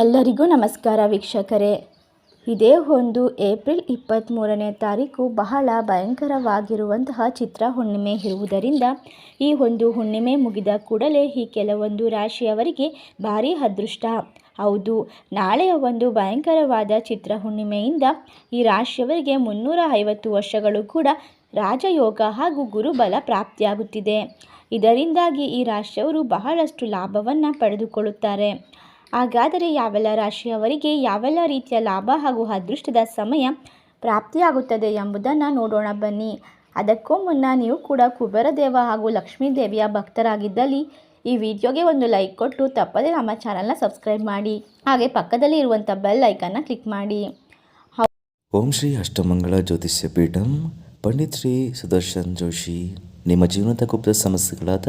ಎಲ್ಲರಿಗೂ ನಮಸ್ಕಾರ ವೀಕ್ಷಕರೇ. ಇದೇ ಒಂದು ಏಪ್ರಿಲ್ ಇಪ್ಪತ್ತ್ಮೂರನೇ ತಾರೀಕು ಬಹಳ ಭಯಂಕರವಾಗಿರುವಂತಹ ಚಿತ್ರ ಹುಣ್ಣಿಮೆ ಇರುವುದರಿಂದ ಈ ಒಂದು ಹುಣ್ಣಿಮೆ ಮುಗಿದ ಕೂಡಲೇ ಈ ಕೆಲವೊಂದು ರಾಶಿಯವರಿಗೆ ಭಾರೀ ಅದೃಷ್ಟ. ಹೌದು, ನಾಳೆಯ ಒಂದು ಭಯಂಕರವಾದ ಚಿತ್ರ ಹುಣ್ಣಿಮೆಯಿಂದ ಈ ರಾಶಿಯವರಿಗೆ ಮುನ್ನೂರ ಐವತ್ತು ವರ್ಷಗಳು ಕೂಡ ರಾಜಯೋಗ ಹಾಗೂ ಗುರುಬಲ ಪ್ರಾಪ್ತಿಯಾಗುತ್ತಿದೆ. ಇದರಿಂದಾಗಿ ಈ ರಾಶಿಯವರು ಬಹಳಷ್ಟು ಲಾಭವನ್ನು ಪಡೆದುಕೊಳ್ಳುತ್ತಾರೆ. ಹಾಗಾದರೆ ಯಾವೆಲ್ಲ ರಾಶಿಯವರಿಗೆ ಯಾವೆಲ್ಲ ರೀತಿಯ ಲಾಭ ಹಾಗೂ ಅದೃಷ್ಟದ ಸಮಯ ಪ್ರಾಪ್ತಿಯಾಗುತ್ತದೆ ಎಂಬುದನ್ನು ನೋಡೋಣ ಬನ್ನಿ. ಅದಕ್ಕೂ ಮುನ್ನ ನೀವು ಕೂಡ ಕುಬೇರದೇವ ಹಾಗೂ ಲಕ್ಷ್ಮೀ ದೇವಿಯ ಭಕ್ತರಾಗಿದ್ದಲ್ಲಿ ಈ ವಿಡಿಯೋಗೆ ಒಂದು ಲೈಕ್ ಕೊಟ್ಟು ತಪ್ಪದೆ ನಮ್ಮ ಚಾನಲ್ನ ಸಬ್ಸ್ಕ್ರೈಬ್ ಮಾಡಿ. ಹಾಗೆ ಪಕ್ಕದಲ್ಲಿ ಇರುವಂಥ ಬೆಲ್ ಐಕನ್ನ ಕ್ಲಿಕ್ ಮಾಡಿ. ಓಂ ಶ್ರೀ ಅಷ್ಟಮಂಗಳ ಜ್ಯೋತಿಷ್ಯ ಪೀಠಂ, ಪಂಡಿತ್ ಶ್ರೀ ಸುದರ್ಶನ್ ಜೋಶಿ. ನಿಮ್ಮ ಜೀವನದ ಗುಪ್ತ ಸಮಸ್ಯೆಗಳಾದ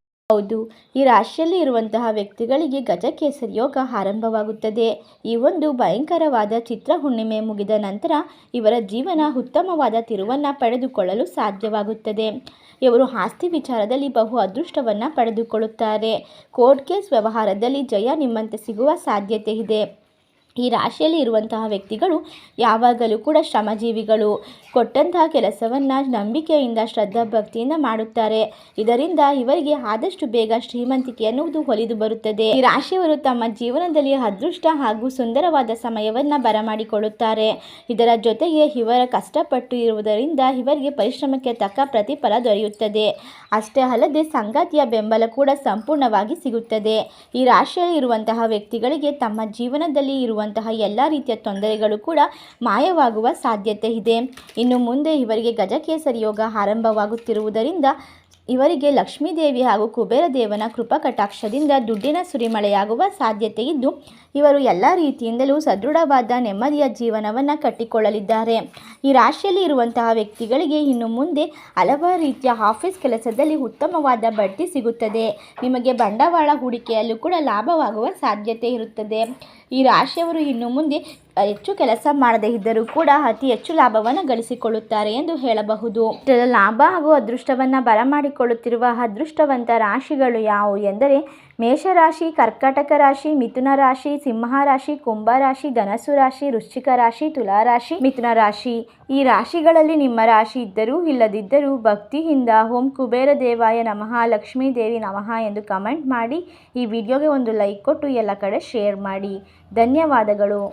ಹೌದು. ಈ ರಾಶಿಯಲ್ಲಿ ಇರುವಂತಹ ವ್ಯಕ್ತಿಗಳಿಗೆ ಗಜಕೇಸರಿ ಯೋಗ ಆರಂಭವಾಗುತ್ತದೆ. ಈ ಒಂದು ಭಯಂಕರವಾದ ಚಿತ್ರ ಹುಣ್ಣಿಮೆ ಮುಗಿದ ನಂತರ ಇವರ ಜೀವನ ಉತ್ತಮವಾದ ತಿರುವನ್ನು ಪಡೆದುಕೊಳ್ಳಲು ಸಾಧ್ಯವಾಗುತ್ತದೆ. ಇವರು ಆಸ್ತಿ ವಿಚಾರದಲ್ಲಿ ಬಹು ಅದೃಷ್ಟವನ್ನು ಪಡೆದುಕೊಳ್ಳುತ್ತಾರೆ. ಕೋರ್ಟ್ ಕೇಸ್ ವ್ಯವಹಾರದಲ್ಲಿ ಜಯ ನಿಮ್ಮಂತೆ ಸಿಗುವ ಸಾಧ್ಯತೆ ಇದೆ. ಈ ರಾಶಿಯಲ್ಲಿ ಇರುವಂತಹ ವ್ಯಕ್ತಿಗಳು ಯಾವಾಗಲೂ ಕೂಡ ಶ್ರಮಜೀವಿಗಳು ಕೊಟ್ಟಂತಹ ಕೆಲಸವನ್ನು ನಂಬಿಕೆಯಿಂದ ಶ್ರದ್ಧಾ ಭಕ್ತಿಯಿಂದ ಮಾಡುತ್ತಾರೆ. ಇದರಿಂದ ಇವರಿಗೆ ಆದಷ್ಟು ಬೇಗ ಶ್ರೀಮಂತಿಕೆ ಅನ್ನುವುದು ಒಲಿದು ಬರುತ್ತದೆ. ಈ ರಾಶಿಯವರು ತಮ್ಮ ಜೀವನದಲ್ಲಿ ಅದೃಷ್ಟ ಹಾಗೂ ಸುಂದರವಾದ ಸಮಯವನ್ನು ಬರಮಾಡಿಕೊಳ್ಳುತ್ತಾರೆ. ಇದರ ಜೊತೆಗೆ ಇವರ ಕಷ್ಟಪಟ್ಟು ಇರುವುದರಿಂದ ಇವರಿಗೆ ಪರಿಶ್ರಮಕ್ಕೆ ತಕ್ಕ ಪ್ರತಿಫಲ ದೊರೆಯುತ್ತದೆ. ಅಷ್ಟೇ ಅಲ್ಲದೆ ಸಂಗಾತಿಯ ಬೆಂಬಲ ಕೂಡ ಸಂಪೂರ್ಣವಾಗಿ ಸಿಗುತ್ತದೆ. ಈ ರಾಶಿಯಲ್ಲಿ ಇರುವಂತಹ ವ್ಯಕ್ತಿಗಳಿಗೆ ತಮ್ಮ ಜೀವನದಲ್ಲಿ ಇರುವಂತಹ ಎಲ್ಲ ರೀತಿಯ ತೊಂದರೆಗಳು ಕೂಡ ಮಾಯವಾಗುವ ಸಾಧ್ಯತೆ ಇದೆ. ಇನ್ನು ಮುಂದೆ ಇವರಿಗೆ ಗಜಕೇಸರಿ ಯೋಗ ಆರಂಭವಾಗುತ್ತಿರುವುದರಿಂದ ಇವರಿಗೆ ಲಕ್ಷ್ಮೀದೇವಿ ಹಾಗೂ ಕುಬೇರ ದೇವನ ಕೃಪಾ ಕಟಾಕ್ಷದಿಂದ ದುಡ್ಡಿನ ಸುರಿಮಳೆಯಾಗುವ ಸಾಧ್ಯತೆ ಇದ್ದು, ಇವರು ಎಲ್ಲ ರೀತಿಯಿಂದಲೂ ಸದೃಢವಾದ ನೆಮ್ಮದಿಯ ಜೀವನವನ್ನು ಕಟ್ಟಿಕೊಳ್ಳಲಿದ್ದಾರೆ. ಈ ರಾಶಿಯಲ್ಲಿ ಇರುವಂತಹ ವ್ಯಕ್ತಿಗಳಿಗೆ ಇನ್ನು ಮುಂದೆ ಹಲವಾರು ರೀತಿಯ ಆಫೀಸ್ ಕೆಲಸದಲ್ಲಿ ಉತ್ತಮವಾದ ಬಡ್ಡಿ ಸಿಗುತ್ತದೆ. ನಿಮಗೆ ಬಂಡವಾಳ ಹೂಡಿಕೆಯಲ್ಲೂ ಕೂಡ ಲಾಭವಾಗುವ ಸಾಧ್ಯತೆ ಇರುತ್ತದೆ. ಈ ರಾಶಿಯವರು ಇನ್ನು ಮುಂದೆ ಹೆಚ್ಚು ಕೆಲಸ ಮಾಡದೇ ಇದ್ದರೂ ಕೂಡ ಅತಿ ಹೆಚ್ಚು ಲಾಭವನ್ನು ಗಳಿಸಿಕೊಳ್ಳುತ್ತಾರೆ ಎಂದು ಹೇಳಬಹುದು. ಲಾಭ ಹಾಗೂ ಅದೃಷ್ಟವನ್ನು ಬರಮಾಡಿಕೊಳ್ಳುತ್ತಿರುವ ಅದೃಷ್ಟವಂತ ರಾಶಿಗಳು ಯಾವುವು ಎಂದರೆ ಮೇಷರಾಶಿ, ಕರ್ಕಾಟಕ ರಾಶಿ, ಮಿಥುನ ರಾಶಿ, ಸಿಂಹ ರಾಶಿ, ಕುಂಭ ರಾಶಿ ಧನಸು ರಾಶಿ, ವೃಶ್ಚಿಕ ರಾಶಿ, ತುಲಾ ರಾಶಿ, ಮಿಥುನ ರಾಶಿ. ಈ ರಾಶಿಗಳಲ್ಲಿ ನಿಮ್ಮ ರಾಶಿ ಇದ್ದರೂ ಇಲ್ಲದಿದ್ದರೂ ಭಕ್ತಿಯಿಂದ ಓಂ ಕುಬೇರ ದೇವಾಯ ನಮಃ, ಲಕ್ಷ್ಮೀ ದೇವಿ ನಮಃ ಎಂದು ಕಮೆಂಟ್ ಮಾಡಿ ಈ ವಿಡಿಯೋಗೆ ಒಂದು ಲೈಕ್ ಕೊಟ್ಟು ಎಲ್ಲ ಕಡೆ ಶೇರ್ ಮಾಡಿ. ಧನ್ಯವಾದಗಳು.